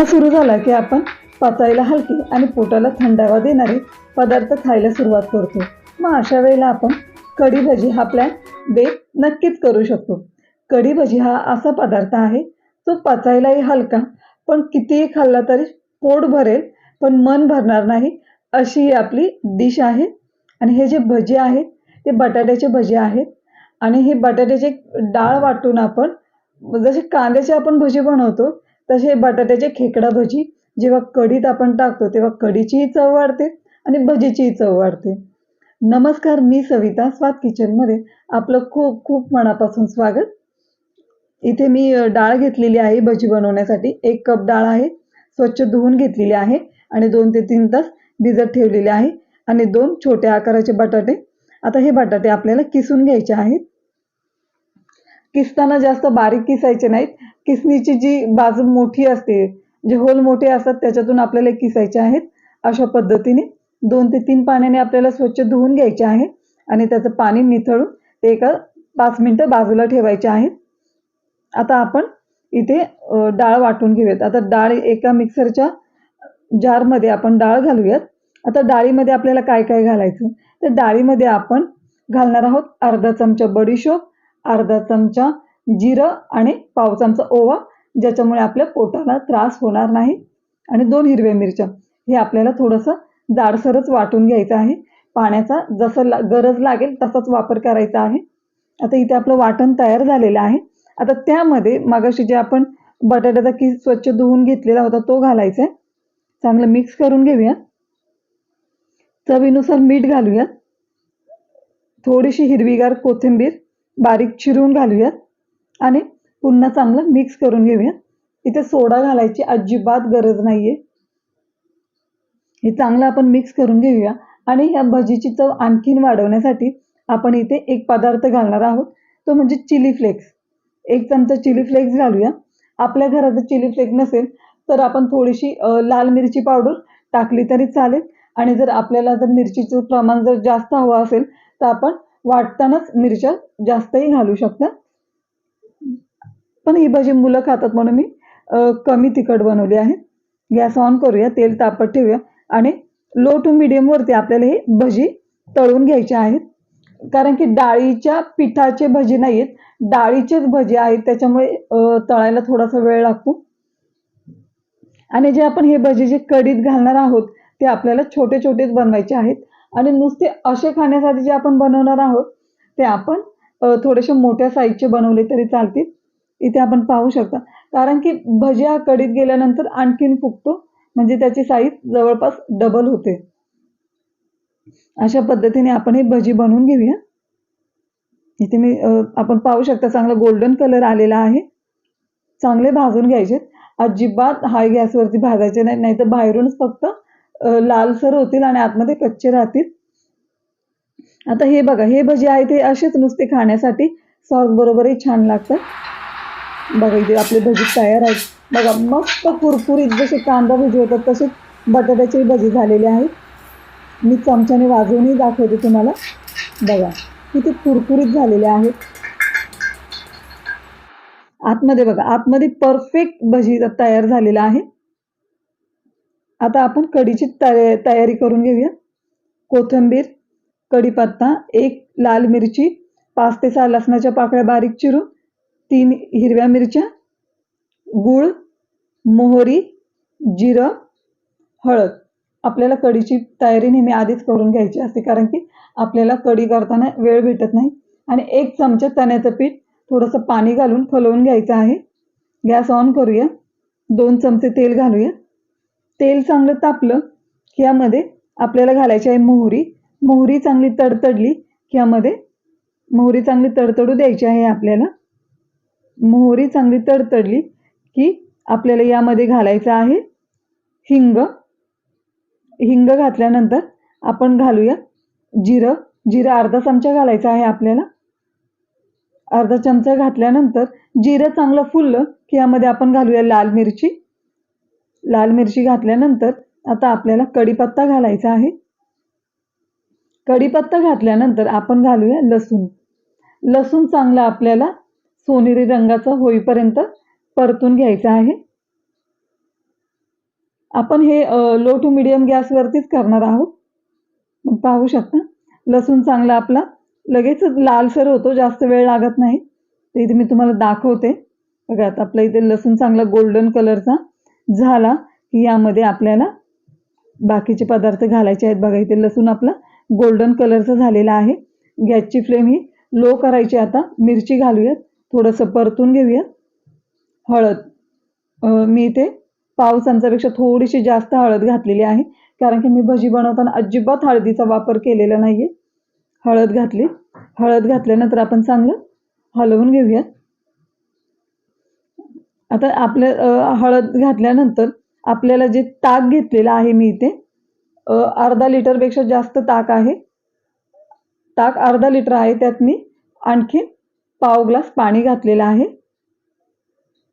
उन्हाळा सुरू झाला की आपण पचायला हलकी आणि पोटाला थंडावा देणारे पदार्थ खायला सुरुवात करतो. मग अशा वेळेला आपण कढी भजी हा प्लॅन बेक नक्कीच करू शकतो. कढी भजी हा असा पदार्थ आहे तो पचायलाही हलका पण कितीही खाल्ला तरी पोट भरेल पण मन भरणार नाही अशी ही आपली डिश आहे. आणि हे जे भजी आहेत ते बटाट्याचे भजी आहेत. आणि हे बटाट्याचे डाळ वाटून आपण जसे कांद्याचे आपण भजी बनवतो तसे बटाट्याचे खेकडा भजी जेव्हा कढीत आपण टाकतो तेव्हा कढीचीही चव वाढते आणि भजीचीही चव वाढते. नमस्कार मी सविता स्वाद किचनमध्ये आपलं खूप खूप मनापासून स्वागत. इथे मी डाळ घेतलेली आहे भजी बनवण्यासाठी. एक कप डाळ आहे स्वच्छ धुवून घेतलेली आहे आणि दोन ते तीन तास भिजत ठेवलेले आहे आणि दोन छोट्या आकाराचे बटाटे. आता हे बटाटे आपल्याला किसून घ्यायचे आहेत. किसताना जास्त बारीक किसायचे नाहीत किसणीची जी बाजू मोठी असते जे होल मोठे असतात त्याच्यातून आपल्याला किसायचे आहेत अशा पद्धतीने दोन ते तीन पाण्याने आपल्याला स्वच्छ धुवून घ्यायचे आहे आणि त्याचं पाणी निथळून ते एका पाच मिनटं बाजूला ठेवायचे आहेत आता आपण इथे डाळ वाटून घेऊयात. आता डाळ एका मिक्सरच्या जारमध्ये आपण डाळ घालूयात. आता डाळीमध्ये आपल्याला काय काय घालायचं? तर डाळीमध्ये आपण घालणार आहोत अर्धा चमचा बडीशोप अर्धा चमचा जिरं आणि पाव चमचा ओवा ज्याच्यामुळे आपल्या पोटाला त्रास होणार नाही. आणि दोन हिरव्या मिरच्या हे आपल्याला थोडंसं जाडसरच वाटून घ्यायचं आहे. पाण्याचा जसं ला गरज लागेल तसाच वापर करायचा आहे. आता इथे आपलं वाटण तयार झालेलं आहे. आता त्यामध्ये मागाशी जे आपण बटाट्याचा किस स्वच्छ धुवून घेतलेला होता तो घालायचा आहे. चांगलं मिक्स करून घेऊया. चवीनुसार मीठ घालूयात. थोडीशी हिरवीगार कोथिंबीर बारीक चिरून घालूयात. आणि पुन्हा चांगलं मिक्स करून घेऊया. इथे सोडा घालायची अजिबात गरज नाहीये. हे चांगलं आपण मिक्स करून घेऊया. आणि या भजीची चव आणखीन वाढवण्यासाठी आपण इथे एक पदार्थ घालणार आहोत. तो म्हणजे चिली फ्लेक्स एक चमचा चिली फ्लेक्स घालूया. आपल्या घरात जर चिली फ्लेक्स नसेल तर आपण थोडीशी लाल मिरची पावडर टाकली तरी चालेल. आणि जर आपल्याला जर मिरचीचं प्रमाण जर जास्त हवं असेल तर आपण वाटतानाच मिरच्या जास्तही घालू शकता. पण ही भजी मुलं खातात म्हणून मी कमी तिखट बनवली आहे. गॅस ऑन करूया तेल तापत ठेवूया आणि लो टू मिडियमवरती आपल्याला ही भजी तळून घ्यायची आहेत कारण की डाळीच्या पिठाचे भजी नाही आहेत डाळीचेच भजी आहेत त्याच्यामुळे तळायला थोडासा वेळ लागतो. आणि जे आपण हे भजी जे कडीत घालणार आहोत ते आपल्याला छोटे छोटेच बनवायचे आहेत. आणि नुसते असे खाण्यासाठी जे आपण बनवणार आहोत ते आपण थोडेसे मोठ्या साईजचे बनवले तरी चालतील. इथे आपण पाहू शकता. कारण की भजिया कडीत गेल्यानंतर आणखीन फुगतो म्हणजे त्याची साईज जवळपास डबल होते. अशा पद्धतीने आपण ही भजी बनवून घेऊया. इथे मी आपण पाहू शकता चांगला गोल्डन कलर आलेला आहे. चांगले भाजून घ्यायचे अजिबात हाय गॅसवरती भाजायचे नाही नाहीतर बाहेरूनच फक्त लालसर होतील आणि आतमध्ये कच्चे राहतील. आता हे बघा हे भजी आहे ते असेच नुसते खाण्यासाठी. सॉस बरोबरही छान लागतात. बघा इथे आपले भजी तयार आहेत. बघा मस्त कुरकुरीत जसे कांदा भजी होतात तसेच बटाट्याची भजी झालेली आहेत. मी चमच्याने वाजवूनही दाखवते तुम्हाला. बघा किती कुरकुरीत झालेले आहेत. आतमध्ये बघा आतमध्ये परफेक्ट भजी तयार झालेला आहे. आता आपण कढीची तया तयारी करून घेऊया. कोथिंबीर कढीपत्ता एक लाल मिरची पाच ते सहा लसणाच्या पाकळ्या बारीक चिरून तीन हिरव्या मिरच्या गूळ मोहरी जिरं हळद. आपल्याला कढीची तयारी नेहमी आधीच करून घ्यायची असते कारण की आपल्याला कढी करताना वेळ भेटत नाही. आणि एक चमचा चण्याचं पीठ थोडंसं पाणी घालून खलवून घ्यायचं आहे. गॅस ऑन करूया. दोन चमचे तेल घालूया. तेल चांगलं तापलं की यामध्ये आपल्याला घालायची आहे मोहरी. मोहरी चांगली तडतडली की यामध्ये मोहरी चांगली तडतडू द्यायची आहे आपल्याला. मोहरी चांगली तडतडली की आपल्याला यामध्ये घालायचं आहे. हिंग. हिंग घातल्यानंतर आपण घालूया जिरं. जिरं अर्धा चमचा घालायचा आहे आपल्याला. अर्धा चमचा घातल्यानंतर जिरं चांगलं फुललं की यामध्ये आपण घालूया लाल मिरची. लाल मिरची घातल्यानंतर आता आपल्याला कढीपत्ता घालायचा आहे. कढीपत्ता घातल्यानंतर आपण घालूया लसूण. लसूण चांगला आपल्याला सोनेरी रंगाचा होईपर्यंत परतून घ्यायचा आहे. आपण हे लो टू मिडियम गॅसवरतीच करणार आहोत. पाहू शकता लसूण चांगला आपला लगेच लालसर होतो जास्त वेळ लागत नाही. तर इथे मी तुम्हाला दाखवते. बघा आता आपला इथे लसूण चांगला गोल्डन कलरचा झाला की यामध्ये आपल्याला बाकीचे पदार्थ घालायचे आहेत. बघा इथे लसूण आपला गोल्डन कलरचा झालेला आहे. गॅसची फ्लेम ही लो करायची आता. मिरची घालूयात. थोडंसं परतून घेऊया. हळद. मी इथे पाव चमचापेक्षा थोडीशी जास्त हळद घातलेली आहे. कारण की मी भजी बनवताना अजिबात हळदीचा वापर केलेला नाही आहे हळद घातली. हळद घातल्यानंतर आपण चांगलं हलवून घेऊयात आता आपल्या हळद घातल्यानंतर आपल्याला जे ताक घेतलेलं आहे मी इथे अर्धा लिटरपेक्षा जास्त ताक आहे. ताक अर्धा लिटर आहे त्यात मी आणखी पाव ग्लास पाणी घातलेलं आहे.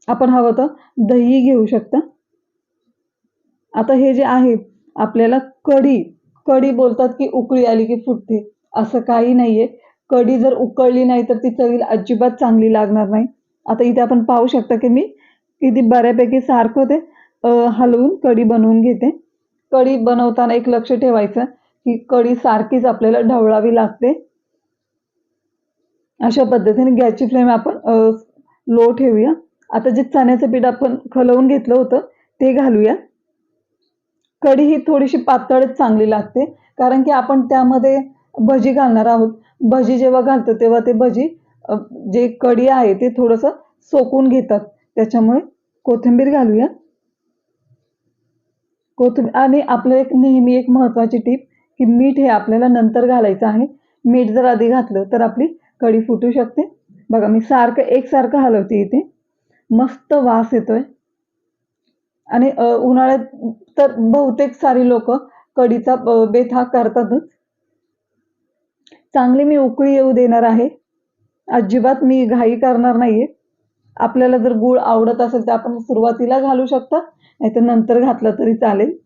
आपण हवं तर दही घेऊ शकता. आता हे जे आहे आपल्याला कढी कढी बोलतात की उकळी आली की फुटते असं काही नाहीये. कढी जर उकळली नाही तर ती चवीला अजिबात चांगली लागणार नाही. आता इथे आपण पाहू शकता की मी किती बऱ्यापैकी सारखं ते हलवून कढी बनवून घेते. कढी बनवताना एक लक्ष ठेवायचं की कढी सारखीच आपल्याला ढवळावी लागते. अशा पद्धतीने गॅसची फ्लेम आपण लो ठेवूया. आता जे चण्याचं पीठ आपण खलवून घेतलं होतं ते घालूया. कढी ही थोडीशी पातळच चांगली लागते कारण की आपण त्यामध्ये भजी घालणार आहोत. भजी जेव्हा घालतो तेव्हा ते भजी जे कढी आहे ते थोडंसं सोकून घेतात. त्याच्यामुळे कोथिंबीर घालूया. कोथिंबीर आणि आपलं एक नेहमी एक महत्त्वाची टीप की मीठ हे आपल्याला नंतर घालायचं आहे. मीठ जर आधी घातलं तर आपली कढी फुटू शकते. बघा मी सारखं एकसारखं हलवते इथे. मस्त वास येतोय. आणि उन्हाळ्यात तर बहुतेक सारी लोक कढीचा बेत हा करतातच. चांगली मी उकळी येऊ देणार आहे. अजिबात मी घाई करणार नाहीये. आपल्याला जर गूळ आवडत असेल तर आपण सुरुवातीला घालू शकता. नाहीतर नंतर घातलं तरी चालेल.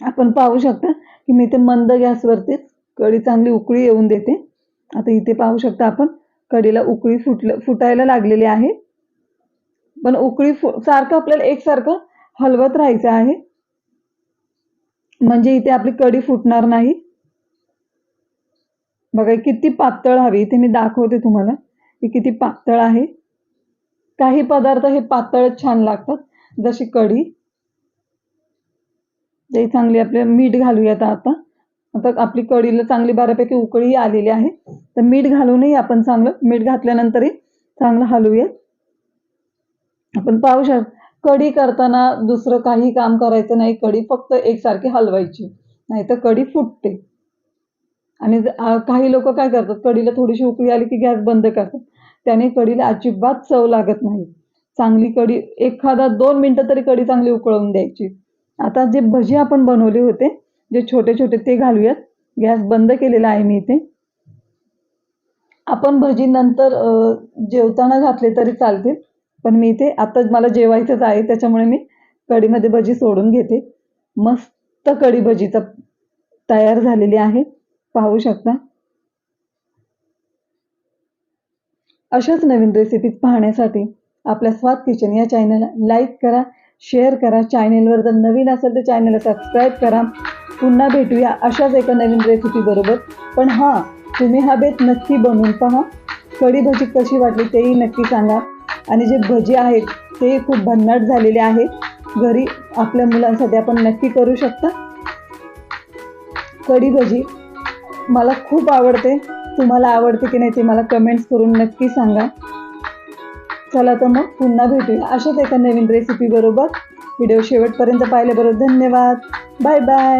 आपण पाहू शकता की मी ते मंद गॅसवरतीच कढी चांगली उकळी येऊन देते. आता इथे पाहू शकता आपण कढीला उकळी फुटलं फुटायला लागलेली आहे. पण उकळी फु सारखं आपल्याला एकसारखं हलवत राहायचं आहे. म्हणजे इथे आपली कढी फुटणार नाही. बघा किती पातळ हवी. इथे मी दाखवते तुम्हाला की किती पातळ आहे. काही पदार्थ हे पातळच छान लागतात जशी कढी. ते चांगली आपले मीठ घालूयात आता. आता आपली कढीला चांगली बऱ्यापैकी उकळी आलेली आहे. तर मीठ घालूनही आपण चांगलं मीठ घातल्यानंतरही चांगलं हलवूयात आपण पाहू शक कढी करताना दुसरं काही काम करायचं नाही. कढी फक्त एकसारखी हलवायची. नाही तर कढी फुटते. आणि काही लोक काय करतात कढीला थोडीशी उकळी आली की गॅस बंद करतात. त्याने कढीला अजिबात चव लागत नाही. चांगली कढी एखादा दोन मिनटं तरी कढी चांगली उकळवून द्यायची. आता जे भजी आपण बनवले होते जे छोटे छोटे ते घालूयात. गॅस बंद केलेला आहे मी इथे. आपण भजी नंतर जेवताना घातले तरी चालतील. पण मी इथे आता मला जेवायचंच आहे त्याच्यामुळे मी कढीमध्ये भजी सोडून घेते. मस्त कढी तर तयार झालेली आहे. पाहू शकता. अशाच नवीन रेसिपीज पाहण्यासाठी आपल्या स्वाद किचन या चॅनलला लाईक करा शेअर करा. चॅनेलवर जर नवीन असेल तर चॅनलला सबस्क्राईब करा. पुन्हा भेटूया अशाच एका नवीन रेसिपी बरोबर. पण हां तुम्ही हा बेत नक्की बनवून पहा. कढी भजी कशी वाटली तेही नक्की सांगा. आणि जे भजी आहेत ते खूप भन्नाट झालेले आहे. घरी आपल्या मुलांसाठी आपण नक्की करू शकता. कढी भजी मला खूप आवडते. तुम्हाला आवडते की नाही ते मला कमेंट्स करून नक्की सांगा. चला तर मग पुन्हा भेटूया अशाच एका नवीन रेसिपी बरोबर. व्हिडिओ शेवटपर्यंत पाहिल्याबरोबर धन्यवाद. Bye bye